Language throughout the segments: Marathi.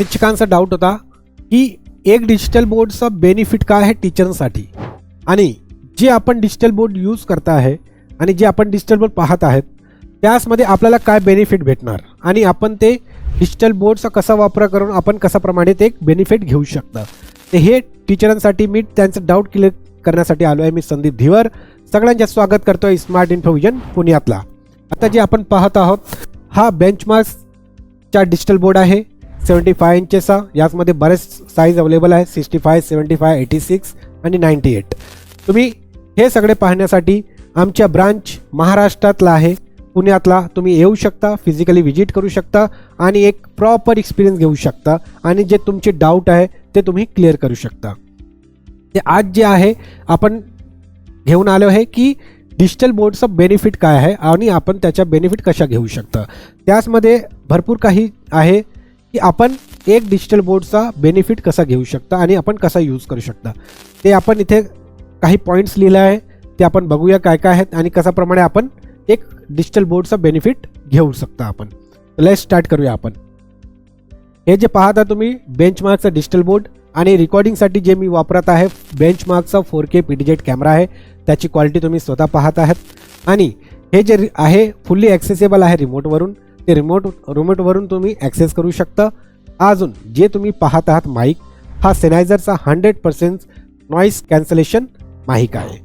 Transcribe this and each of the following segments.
शिक्षकांचा डाऊट होता की एक डिजिटल बोर्डचा बेनिफिट काय आहे टीचरांसाठी आणि जे आपण डिजिटल बोर्ड यूज करता आहे आणि जे आपण डिजिटल बोर्ड पाहत आहेत त्याचमध्ये आपल्याला काय बेनिफिट भेटणार? आणि आपण ते डिजिटल बोर्डचा कसा वापर करून आपण कशाप्रमाणे ते एक बेनिफिट घेऊ शकता? तर हे टीचरांसाठी मी त्यांचं डाऊट क्लिअर करण्यासाठी आलो आहे मी संदीप धिवर. सगळ्यांचे स्वागत करतो आहे स्मार्ट इन्फोविजन पुण्यातला. आता जे आपण पाहत आहोत हा बेंचमार्क्सचा डिजिटल बोर्ड आहे. सेवन्टी फाय इंचेसचा याचमध्ये बरेच साईज अवेलेबल आहे sixty five seventy five eighty six आणि नाईन्टी एट. तुम्ही हे सगळे पाहण्यासाठी आमच्या ब्रांच महाराष्ट्रातला आहे. पुण्यातला तुम्ही येऊ शकता फिजिकली व्हिजिट करू शकता आणि एक प्रॉपर एक्सपिरियन्स घेऊ शकता आणि जे तुमचे डाऊट आहे ते तुम्ही क्लिअर करू शकता. ते आज जे आहे आपण घेऊन आलो आहे की डिजिटल बोर्डचं बेनिफिट काय आहे आणि आपण त्याच्या बेनिफिट कशा घेऊ शकता. त्याचमध्ये भरपूर काही आहे. की आपण एक डिजिटल बोर्डचा बेनिफिट कसा घेऊ शकता आणि आपण कसा यूज करू शकता. ते आपण इथे काही पॉईंट्स लिहिलं आहे ते आपण बघूया काय काय आहेत आणि कशाप्रमाणे आपण एक डिजिटल बोर्डचा बेनिफिट घेऊ शकता आपण. लेट स्टार्ट करूया आपण. हे जे पाहता तुम्ही बेंचमार्कचा डिजिटल बोर्ड आणि रेकॉर्डिंगसाठी जे मी वापरत आहे बेंचमार्कचा फोर के पी कॅमेरा आहे. त्याची क्वालिटी तुम्ही स्वतः पाहत आहात. आणि हे जे रि- आहे फुल्ली ॲक्सेसेबल आहे रिमोटवरून ते रिमोट रिमोटवरून तुम्ही ॲक्सेस करू शकता. अजून जे तुम्ही पाहत आहात माईक हा सेनायझरचा hundred percent noise cancellation mic आहे.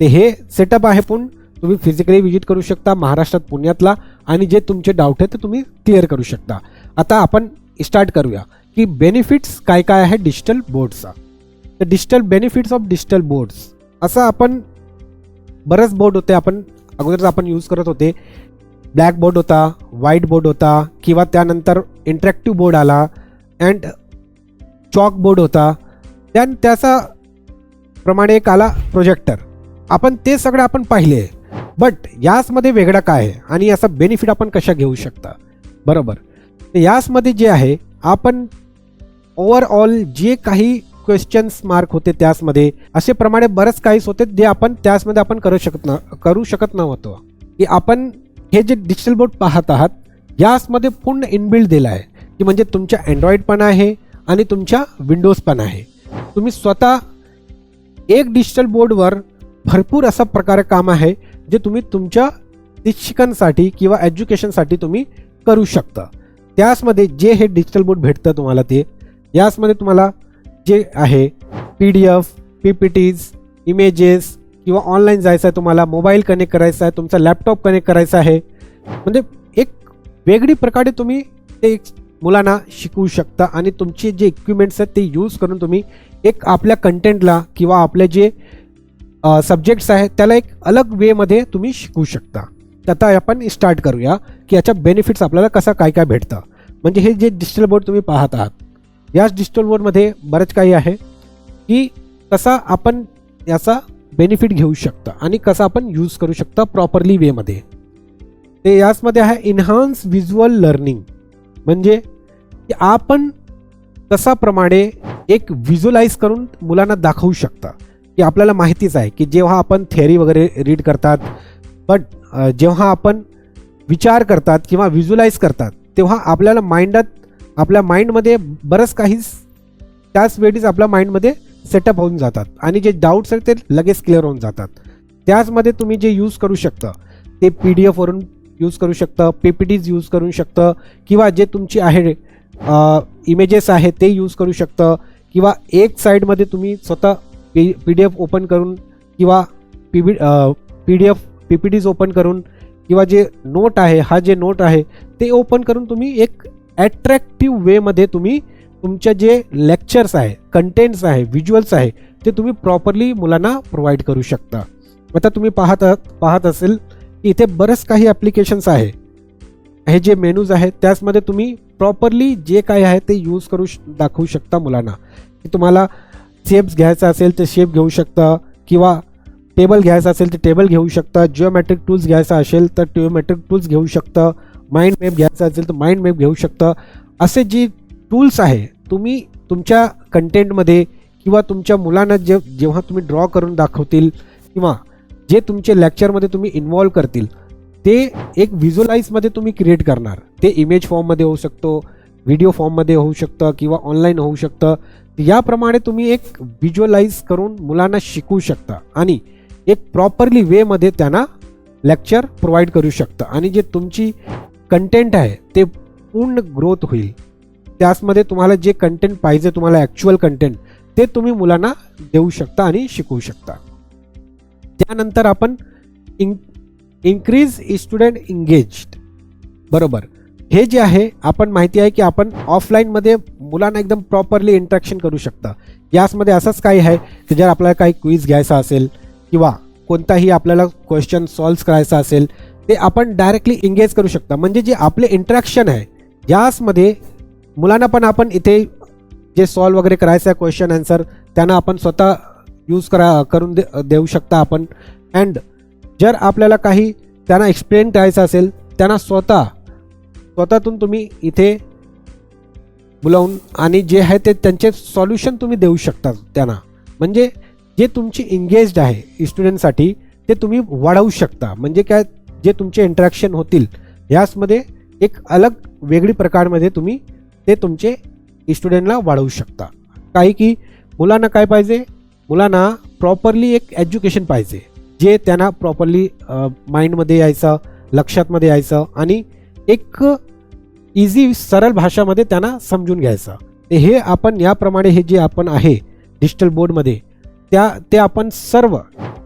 ते हे सेटअप आहे पण तुम्ही फिजिकली विजिट करू शकता महाराष्ट्रात पुण्यातला आणि जे तुमचे डाऊट आहे ते तुम्ही क्लिअर करू शकता. आता आपण स्टार्ट करूया की बेनिफिट्स काय काय आहे डिजिटल बोर्डचा तर digital benefits of digital boards असं आपण बरंच बोर्ड होते आपण अगोदरच आपण यूज करत होते. ब्लॅक बोर्ड होता व्हाईट बोर्ड होता किंवा त्यानंतर इंटरॅक्टिव्ह बोर्ड आला अँड चॉक बोर्ड होता त्यान त्याचा प्रमाणे एक आला प्रोजेक्टर आपण ते सगळं आपण पाहिले बट याचमध्ये वेगळा काय आहे? आणि याचा बेनिफिट आपण कशा घेऊ शकता? बरोबर. तर याचमध्ये जे आहे आपण ओवरऑल जे काही क्वेश्चन्स मार्क होते त्याचमध्ये असे प्रमाणे बरंच काहीच होते जे आपण त्याचमध्ये आपण करू शकत न करू शकत नव्हतो. की आपण हे जे डिजिटल बोर्ड पाहत आहात याचमध्ये पूर्ण इनबिल्ड दिलं आहे. की म्हणजे तुमच्या अँड्रॉइड पण आहे आणि तुमच्या विंडोज पण आहे. तुम्ही स्वतः एक डिजिटल बोर्डवर भरपूर असा प्रकारे काम आहे जे तुम्ही तुमच्या शिक्षकांसाठी किंवा एज्युकेशनसाठी तुम्ही करू शकता. त्याचमध्ये जे हे डिजिटल बोर्ड भेटतं तुम्हाला ते याचमध्ये तुम्हाला जे आहे P D F P P Ts images किंवा ऑनलाईन जायचं आहे तुम्हाला मोबाईल कनेक्ट करायचा आहे तुमचा लॅपटॉप कनेक्ट करायचा आहे. म्हणजे एक वेगळी प्रकारे तुम्ही ते मुलांना शिकवू शकता आणि तुमचे जे इक्विपमेंट्स आहेत ते यूज करून तुम्ही एक आपल्या कंटेंटला किंवा आपले जे सब्जेक्ट्स आहेत त्याला एक अलग वेमध्ये तुम्ही शिकवू शकता. तर आता आपण स्टार्ट करूया की याच्या बेनिफिट्स आपल्याला कसा काय काय भेटतं. म्हणजे हे जे डिजिटल बोर्ड तुम्ही पाहत आहात याच डिजिटल बोर्डमध्ये बरंच काही आहे की कसा आपण याचा बेनिफिट घेऊ शकता आणि कसा आपण यूज करू शकता प्रॉपरली वेमध्ये ते याचमध्ये आहे इन्हान्स व्हिज्युअल लर्निंग म्हणजे आपण कसाप्रमाणे एक व्हिज्युलाइज करून मुलांना दाखवू शकता. की आपल्याला माहितीच आहे की जेव्हा आपण थेअरी वगैरे रीड करतात बट जेव्हा आपण विचार करतात किंवा व्हिज्युलाइज करतात तेव्हा आपल्याला माइंडात आपल्या माइंडमध्ये बरंच काही त्याच वेळीच आपल्या माइंडमध्ये सेटअप होऊन जातात. आणि जे डाऊट्स आहेत ते लगेच क्लिअर होऊन जातात. त्याचमध्ये तुम्ही जे यूज करू शकता ते पी डी एफवरून यूज करू शकतं पी पी टीज यूज करू शकतं किंवा जे तुमची आहे इमेजेस आहे ते यूज करू शकतं किंवा एक साईडमध्ये तुम्ही स्वतः P P D F open करून किंवा P B P D F P P Ts open करून किंवा जे नोट आहे हा जे नोट आहे ते ओपन करून तुम्ही एक ॲट्रॅक्टिव्ह वेमध्ये तुम्ही तुमच्या जे लेक्चर्स आहे कंटेंट्स आहे व्हिज्युअल्स आहे ते तुम्ही प्रॉपरली मुलांना प्रोव्हाइड करू शकता. आता तुम्ही पाहत पाहत असेल की इथे बरंच काही ॲप्लिकेशन्स आहे. हे जे मेनूज आहेत त्याचमध्ये तुम्ही प्रॉपरली जे काय आहे ते यूज करू श दाखवू शकता मुलांना. की तुम्हाला शेप्स घ्यायचा असेल तर शेप घेऊ शकता किंवा टेबल घ्यायचं असेल तर टेबल घेऊ शकता जिओमॅट्रिक टूल्स घ्यायचा असेल तर जिओमॅट्रिक टूल्स घेऊ शकता माइंड मॅप घ्यायचा असेल तर माइंड मॅप घेऊ शकता. असे जे टूल्स आहे तुम्ही तुमच्या कंटेंटमध्ये किंवा तुमच्या मुलांना जे जेव्हा तुम्ही ड्रॉ करून दाखवतील किंवा जे तुमचे लेक्चरमध्ये तुम्ही इन्वॉल्व करतील ते एक व्हिज्युअलाइजमध्ये तुम्ही क्रिएट करणार. ते इमेज फॉर्ममध्ये होऊ शकतो व्हिडिओ फॉर्ममध्ये होऊ शकतं किंवा ऑनलाईन होऊ शकतं. याप्रमाणे तुम्ही एक व्हिज्युअलाइज करून मुलांना शिकवू शकता आणि एक प्रॉपरली वेमध्ये त्यांना लेक्चर प्रोव्हाइड करू शकता. आणि जे तुमची कंटेंट आहे ते पूर्ण ग्रोथ होईल. त्याचमध्ये तुम्हाला जे कंटेंट पाहिजे तुम्हाला ॲक्च्युअल कंटेंट ते तुम्ही मुलांना देऊ शकता आणि शिकवू शकता. त्यानंतर आपण इं इन्क्रीज स्टुडंट इंगेज्ड बरोबर. हे जे आहे आपण माहिती आहे की आपण ऑफलाईनमध्ये मुलांना एकदम प्रॉपरली इंट्रॅक्शन करू शकता. याचमध्ये असंच काही आहे की जर आपल्याला काही क्विज घ्यायचा असेल किंवा कोणताही आपल्याला क्वेश्चन सॉल्व्ह करायचा असेल ते आपण डायरेक्टली एंगेज करू शकता. म्हणजे जे आपले इंट्रॅक्शन आहे याचमध्ये मुलांना पण आपण इथे जे सॉल्व वगैरे करायचं आहे क्वेश्चन आन्सर त्यांना आपण स्वतः यूज करा करून दे देऊ शकता आपण. अँड जर आपल्याला काही त्यांना एक्सप्लेन करायचं असेल त्यांना स्वतः स्वतःतून तुम्ही इथे बोलावून आणि जे आहे ते त्यांचे सॉल्युशन तुम्ही देऊ शकता त्यांना. म्हणजे जे तुमची इंगेज्ड आहे स्टुडंटसाठी ते तुम्ही वाढवू शकता. म्हणजे काय जे तुमचे इंटरॅक्शन होतील याचमध्ये एक अलग वेगळी प्रकारमध्ये तुम्ही ते तुमचे स्टुडंटला वाढवू शकता. काही की मुलांना काय पाहिजे? मुलांना प्रॉपरली एक एज्युकेशन पाहिजे. जे त्यांना प्रॉपरली माइंडमध्ये यायचं लक्षातमध्ये यायचं आणि एक इझी सरळ भाषामध्ये त्यांना समजून घ्यायचं. ते हे आपण याप्रमाणे हे जे आपण आहे डिजिटल बोर्डमध्ये त्या ते आपण सर्व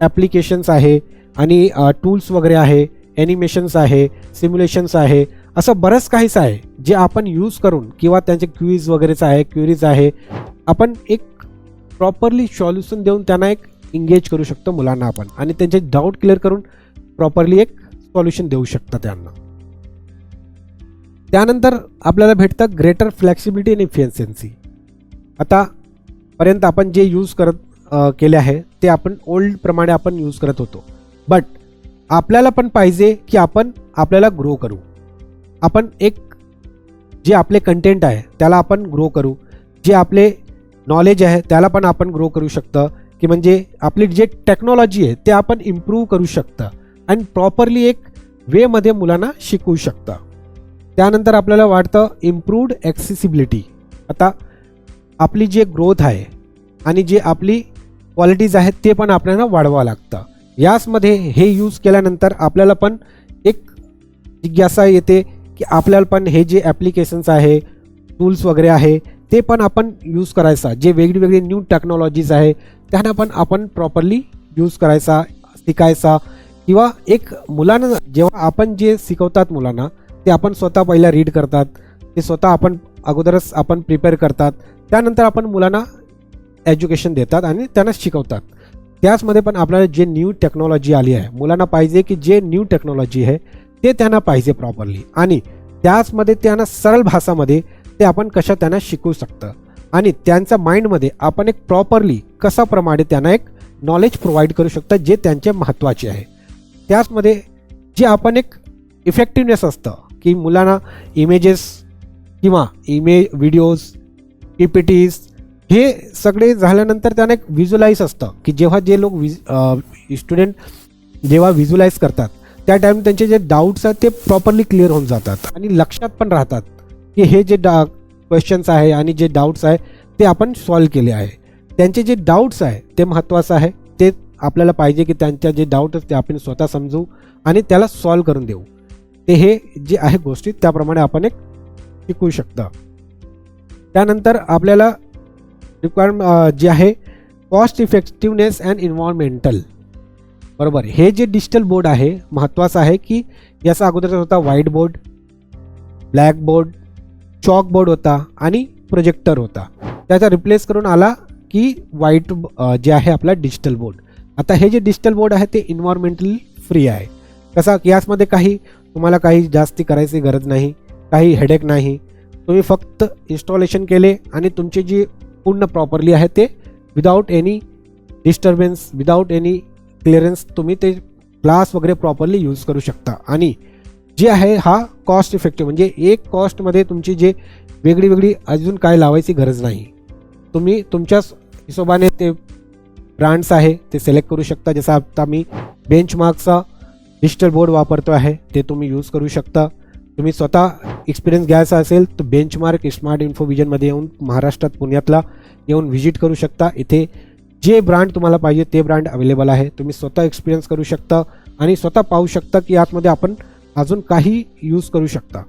ॲप्लिकेशन्स आहे आणि टूल्स वगैरे आहे ॲनिमेशन्स आहे सिम्युलेशन्स आहे असं बरंच काहीच आहे जे आपण यूज करून किंवा त्यांचे क्विज वगैरेचं आहे क्युरीज आहे आपण एक प्रॉपरली सॉल्युशन देऊन त्यांना एक एंगेज करू शकतो मुलांना आपण. आणि त्यांचे डाऊट क्लिअर करून प्रॉपरली एक सॉल्युशन देऊ शकता त्यांना. त्यानंतर आपल्याला भेटतं ग्रेटर फ्लेक्सिबिलिटी आणि इफिशियन्सी आता पर्यंत आपण जे यूज करत केले आहे ते आपण ओल्डप्रमाणे आपण यूज करत होतो. बट आपल्याला पण पाहिजे की आपण आपल्याला ग्रो करू. आपण एक जे आपले कंटेंट आहे त्याला आपण ग्रो करू. जे आपले नॉलेज आहे त्याला पण आपण ग्रो करू शकतं. की म्हणजे आपली जे टेक्नॉलॉजी आहे ते आपण इम्प्रूव्ह करू शकतं. आणि प्रॉपरली एक वेमध्ये मुलांना शिकवू शकतं. त्यानंतर आपल्याला वाटतं इम्प्रूव्ड ॲक्सेसिबिलिटी आता आपली जे ग्रोथ आहे आणि जे आपली क्वालिटीज आहेत ते पण आपल्याला वाढवावं लागतं. याचमध्ये हे यूज केल्यानंतर आपल्याला पण एक जिज्ञासा येते की आपल्याला पण हे जे ॲप्लिकेशन्स आहे टूल्स वगैरे आहे ते पण आपण यूज करायचा. जे वेगळी न्यू टेक्नॉलॉजीज आहे त्यांना पण आपण प्रॉपरली यूज करायचा शिकायचा. किंवा एक मुलांना जेव्हा आपण जे शिकवतात मुलांना ते आपण स्वतः पहिला रीड करतात. ते स्वतः आपण अगोदरच आपण प्रिपेअर करतात. त्यानंतर आपण मुलांना एज्युकेशन देतात आणि त्यांना शिकवतात. त्याचमध्ये पण आपल्याला जे न्यू टेक्नॉलॉजी आली आहे मुलांना पाहिजे की जे न्यू टेक्नॉलॉजी आहे ते त्यांना पाहिजे प्रॉपरली आणि त्याचमध्ये त्यांना सरळ भाषामध्ये ते आपण कशा त्यांना शिकवू शकतं. आणि त्यांच्या माइंडमध्ये आपण एक प्रॉपरली कशाप्रमाणे त्यांना एक नॉलेज प्रोव्हाइड करू शकतं जे त्यांचे महत्त्वाचे आहे. त्याचमध्ये जे आपण एक इफेक्टिवनेस असतं की मुलांना इमेजेस किंवा इमे व्हिडिओज पी पी टीज हे सगळे झाल्यानंतर त्यांना एक व्हिज्युलाइज असतं की जेव्हा जे लोक विज स्टुडंट जेव्हा व्हिज्युलाइज करतात त्या टाईम त्यांचे जे डाऊट्स आहेत ते प्रॉपरली क्लिअर होऊन जातात. आणि लक्षात पण राहतात की हे जे डा क्वेश्चन्स आहे आणि जे डाऊट्स आहे ते आपण सॉल्व केले आहे. त्यांचे जे डाऊट्स आहे ते महत्त्वाचं आहे. ते आपल्याला पाहिजे की त्यांच्या जे डाऊट ते आपण स्वतः समजू आणि त्याला सॉल्व करून देऊ. ते हे जे आहे गोष्टी त्याप्रमाणे आपण एक शिकू शकता. त्यानंतर आपल्याला रिक्वायरमेंट जे आहे कॉस्ट इफेक्टिवनेस अँड इन्व्हायरमेंटल बरोबर. हे जे डिजिटल बोर्ड आहे महत्त्वाचं आहे की याचा अगोदरचा होता white board black board chalk board होता आणि प्रोजेक्टर होता. त्याचा रिप्लेस करून आला की व्हाईट जे आहे आपला डिजिटल बोर्ड. आता हे जे डिजिटल बोर्ड आहे ते इन्व्हायरमेंटल फ्री आहे. कसा याचमध्ये काही तुम्हाला काही जास्ती करायची गरज नाही काही हेडेक नाही. तुम्ही फक्त इन्स्टॉलेशन केले आणि तुमची जी पूर्ण प्रॉपरली आहे ते without any disturbance without any clearance तुम्ही ते ग्लास वगैरे प्रॉपरली यूज करू शकता. आणि जे आहे हा कॉस्ट इफेक्टिव्ह म्हणजे एक कॉस्टमध्ये तुमची जे वेगळी वेगळी अजून काय लावायची गरज नाही. तुम्ही तुमच्याच हिशोबाने ते ब्रँड्स आहे ते सिलेक्ट करू शकता. जसं आता मी बेंचमार्कचा डिजिटल बोर्ड वापरतो आहे ते तुम्ही यूज करू शकता. तुम्ही स्वतः एक्सपिरियन्स घ्यायचा असेल तर बेंचमार्क स्मार्ट इन्फोविजनमध्ये येऊन महाराष्ट्रात पुण्यातला येऊन व्हिजिट करू शकता. इथे जे ब्रँड तुम्हाला पाहिजे ते ब्रँड अवेलेबल आहे. तुम्ही स्वतः एक्सपिरियन्स करू शकता आणि स्वतः पाहू शकता की आतमध्ये आपण अजून काही यूज करू शकता.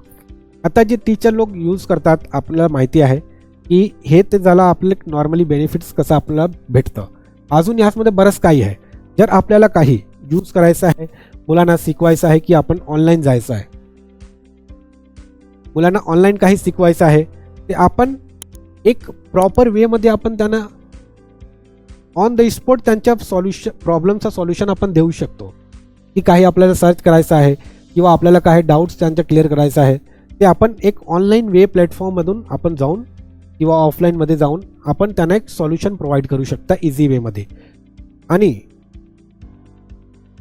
आता जे टीचर लोक यूज करतात आपल्याला माहिती आहे की हे ते झालं आपले नॉर्मली बेनिफिट्स कसं आपल्याला भेटतं. अजून याचमध्ये बरंच काही आहे. जर आपल्याला काही यूज करायचं आहे मुलांना शिकवायचं आहे की आपण ऑनलाईन जायचं आहे. मुलांना ऑनलाईन काही शिकवायचं आहे ते आपण एक प्रॉपर वेमध्ये आपण त्यांना ऑन द स्पॉट त्यांच्या सॉल्युशन प्रॉब्लेमचं सॉल्युशन आपण देऊ शकतो. की काही आपल्याला सर्च करायचं आहे किंवा आपल्याला काही डाऊट्स त्यांच्या क्लिअर करायचं आहे ते आपण एक ऑनलाईन वे प्लॅटफॉर्ममधून आपण जाऊन किंवा ऑफलाईनमध्ये जाऊन आपण त्यांना एक सॉल्युशन प्रोव्हाइड करू शकता इझी वेमध्ये आणि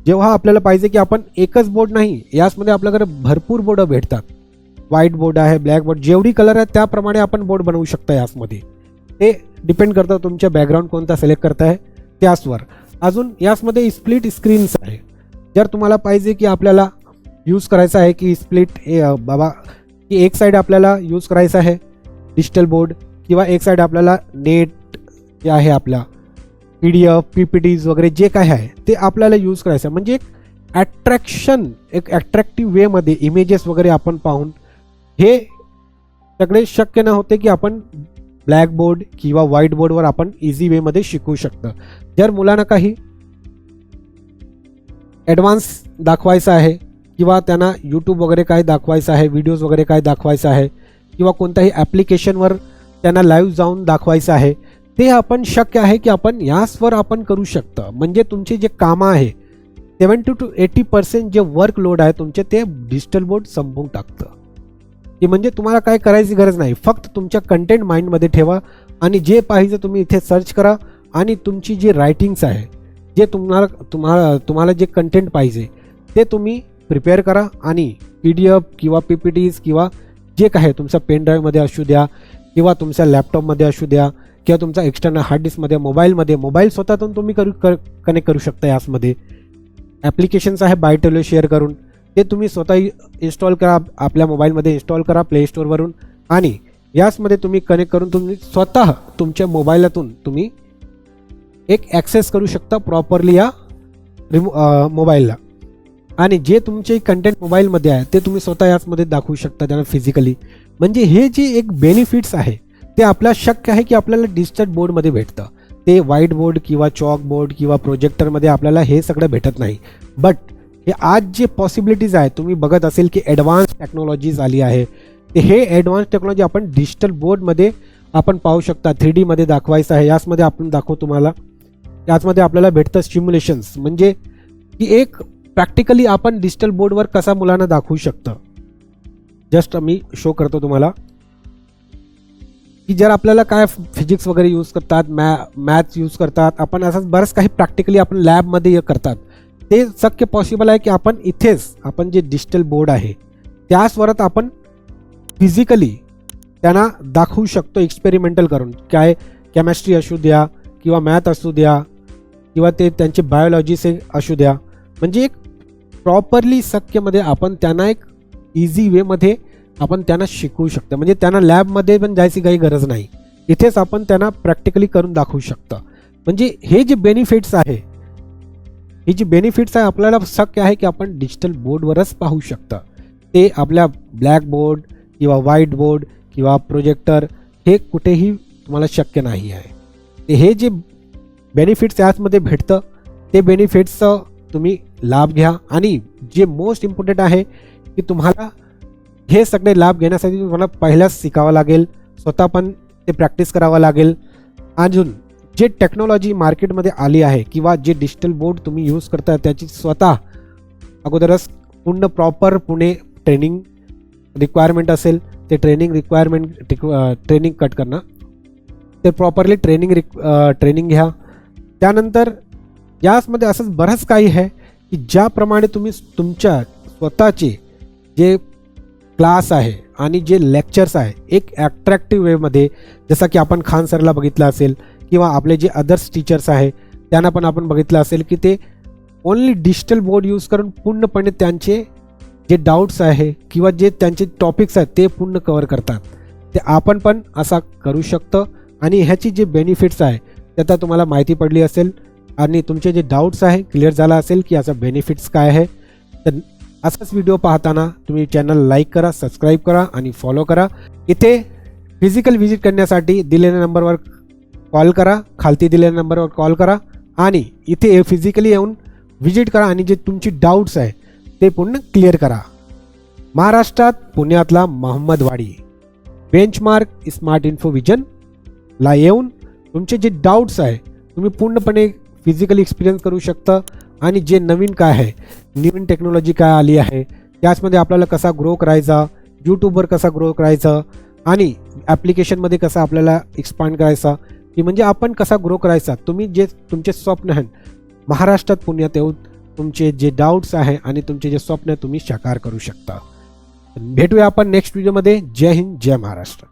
जेव्हा आपल्याला पाहिजे की आपण एकच बोर्ड नाही याचमध्ये आपल्याकडे भरपूर बोर्ड भेटतात. व्हाईट बोर्ड आहे ब्लॅक बोर्ड जेवढी कलर आहे त्याप्रमाणे आपण बोर्ड बनवू शकता याचमध्ये. ते डिपेंड करतं तुमच्या बॅकग्राऊंड कोणता सिलेक्ट करताय त्याचवर. अजून याचमध्ये स्प्लिट स्क्रीन्स आहे. जर तुम्हाला पाहिजे की आपल्याला यूज करायचं आहे की स्प्लिट बाबा की एक साईड आपल्याला यूज करायचं आहे डिजिटल बोर्ड किंवा एक साईड आपल्याला नेट जे आहे आपला P D F P P Ts वगैरे जे काय आहे ते आपल्याला यूज करायचं आहे. म्हणजे एक ॲट्रॅक्शन एक ॲट्रॅक्टिव्ह वेमध्ये इमेजेस वगैरे आपण पाहून हे सगळे शक्य न होते की आपण ब्लॅक बोर्ड किंवा व्हाईट बोर्डवर आपण इझी वेमध्ये शिकवू शकतो. जर मुलांना काही ॲडव्हान्स दाखवायचं आहे किंवा त्यांना यूट्यूब वगैरे काय दाखवायचं आहे व्हिडिओज वगैरे काय दाखवायचं आहे किंवा कोणत्याही ॲप्लिकेशनवर त्यांना लाईव्ह जाऊन दाखवायचं आहे ते आपण शक्य आहे की आपण याचवर आपण करू शकतं. म्हणजे तुमचे जे कामं आहे सेवन्टी टू एटी पर्सेंट जे वर्क लोड आहे तुमचे ते डिजिटल बोर्ड संपवून टाकतं. की म्हणजे तुम्हाला काय करायची गरज नाही. फक्त तुमच्या कंटेंट माइंडमध्ये ठेवा आणि जे पाहिजे तुम्ही इथे सर्च करा आणि तुमची जी रायटिंग्स आहे जे तुम्हाला तुम्हाला तुम्हाला जे कंटेंट पाहिजे ते तुम्ही प्रिपेअर करा आणि पी डी एफ किंवा पी पी टीज किंवा जे काय तुमच्या पेन ड्राईव्हमध्ये असू द्या किंवा तुमच्या लॅपटॉपमध्ये असू द्या किंवा तुमचा एक्सटर्नल हार्ड डिस्कमध्ये मोबाईलमध्ये मोबाईल स्वतःतून तुम्ही करू कर कनेक्ट करू शकता याचमध्ये ॲप्लिकेशन्स आहे बायटेलो शेअर करून. ते तुम्ही स्वतः इन्स्टॉल करा आपल्या मोबाईलमध्ये इन्स्टॉल करा प्ले स्टोअरवरून आणि याचमध्ये तुम्ही कनेक्ट करून तुम्ही स्वतः तुमच्या मोबाईलातून तुम्ही एक ॲक्सेस करू शकता प्रॉपरली या रिमो मोबाईलला आणि जे तुमचे कंटेंट मोबाईलमध्ये आहे ते तुम्ही स्वतः याचमध्ये दाखवू शकता त्यांना फिजिकली म्हणजे हे जे एक बेनिफिट्स आहे ते आपल्याला शक्य आहे की आपल्याला डिजिटल बोर्डमध्ये भेटतं. ते व्हाईट बोर्ड किंवा चॉक बोर्ड किंवा प्रोजेक्टरमध्ये आपल्याला हे सगळं भेटत नाही. बट हे आज जे पॉसिबिलिटीज आहे तुम्ही बघत असेल की ॲडव्हान्स टेक्नॉलॉजीज आली आहे. ते हे ॲडव्हान्स टेक्नॉलॉजी आपण डिजिटल बोर्डमध्ये आपण पाहू शकता. थ्री डीमध्ये दाखवायचं आहे. याचमध्ये आपण दाखवू तुम्हाला. याचमध्ये आपल्याला भेटतं स्टिम्युलेशन्स म्हणजे की एक प्रॅक्टिकली आपण डिजिटल बोर्डवर कसा मुलांना दाखवू शकतं. जस्ट मी शो करतो तुम्हाला. की जर आपल्याला काय फिजिक्स वगैरे यूज करतात मॅ मॅथ्स यूज करतात आपण असंच बरंच काही प्रॅक्टिकली आपण लॅबमध्ये करतात. ते शक्य पॉसिबल आहे की आपण इथेच आपण जे डिजिटल बोर्ड आहे त्याचवरच आपण फिजिकली त्यांना दाखवू शकतो एक्सपेरिमेंटल करून. काय केमिस्ट्री असू द्या किंवा मॅथ असू द्या किंवा ते त्यांचे बायोलॉजीचे असू द्या. म्हणजे एक प्रॉपरली शक्यमध्ये आपण त्यांना एक इझी वेमध्ये आपण त्यांना शिकवू शकतो. म्हणजे त्यांना लॅबमध्ये पण जायची काही गरज नाही. इथेच आपण त्यांना प्रॅक्टिकली करून दाखवू शकतो. म्हणजे हे जे बेनिफिट्स आहे ही जी बेनिफिट्स आहे आपल्याला शक्य आहे की आपण डिजिटल बोर्डवरच पाहू शकता. ते आपल्या ब्लॅक बोर्ड किंवा व्हाईट बोर्ड किंवा प्रोजेक्टर हे कुठेही तुम्हाला शक्य नाही आहे. ते हे जे बेनिफिट्स याचमध्ये भेटतं ते बेनिफिट्सचं तुम्ही लाभ घ्या आणि जे मोस्ट इम्पॉर्टंट आहे की तुम्हाला हे सगळे लाभ घेण्यासाठी तुम्हाला पहिल्याच शिकावं लागेल स्वतः पण ते प्रॅक्टिस करावं लागेल. अजून जे टेक्नॉलॉजी मार्केटमध्ये आली आहे किंवा जे डिजिटल बोर्ड तुम्ही यूज करता त्याची स्वतः अगोदरच पूर्ण प्रॉपर पुणे ट्रेनिंग रिक्वायरमेंट असेल ते ट्रेनिंग रिक्वायरमेंट ट्रेनिंग कट करणं ते प्रॉपरली ट्रेनिंग रिक ट्रेनिंग घ्या. त्यानंतर याचमध्ये असंच बरंच काही आहे की ज्याप्रमाणे तुम्ही तुमच्या स्वतःचे जे क्लास आहे आणि जे लेक्चर्स आहे एक ॲट्रॅक्टिव्ह वेमध्ये जसं की आपण खान सरला बघितलं असेल किंवा आपले जे अदर्स टीचर्स आहे त्यांना पण आपण बघितलं असेल की ते ओन्ली डिजिटल बोर्ड यूज करून पूर्णपणे त्यांचे जे डाऊट्स आहे किंवा जे त्यांचे टॉपिक्स आहेत ते पूर्ण कवर करतात. ते आपण पण असा करू शकतो आणि ह्याची जे बेनिफिट्स आहे त्याचा तुम्हाला माहिती पडली असेल आणि तुमचे जे डाऊट्स आहे क्लिअर झाला असेल की याचा बेनिफिट्स काय आहे तर असाच व्हिडिओ पाहताना तुम्ही चॅनल लाईक करा सबस्क्राईब करा आणि फॉलो करा. इथे फिजिकल व्हिजिट करण्यासाठी दिलेल्या नंबरवर कॉल करा खालती दिलेल्या नंबरवर कॉल करा आणि इथे फिजिकली येऊन व्हिजिट करा आणि जे तुमची डाऊट्स आहे ते पूर्ण क्लिअर करा. महाराष्ट्रात पुण्यातला मोहम्मदवाडी. बेंचमार्क स्मार्ट इन्फो ला येऊन तुमचे जे डाऊट्स आहे तुम्ही पूर्णपणे फिजिकली एक्सपिरियन्स करू शकता आणि जे नवीन काय आहे नवीन टेक्नॉलॉजी काय आली आहे त्याचमध्ये आपल्याला कसा ग्रो करायचा यूट्यूबवर कसा ग्रो करायचा आणि ॲप्लिकेशनमध्ये कसा आपल्याला एक्सपांड करायचा की म्हणजे आपण कसा ग्रो करायचा? तुम्ही जे तुमचे स्वप्न आहेत महाराष्ट्रात पुण्यात येऊन तुमचे जे डाऊट्स आहे आणि तुमचे जे स्वप्न आहे तुम्ही साकार करू शकता. भेटूया आपण नेक्स्ट व्हिडिओमध्ये जय हिंद जय महाराष्ट्र.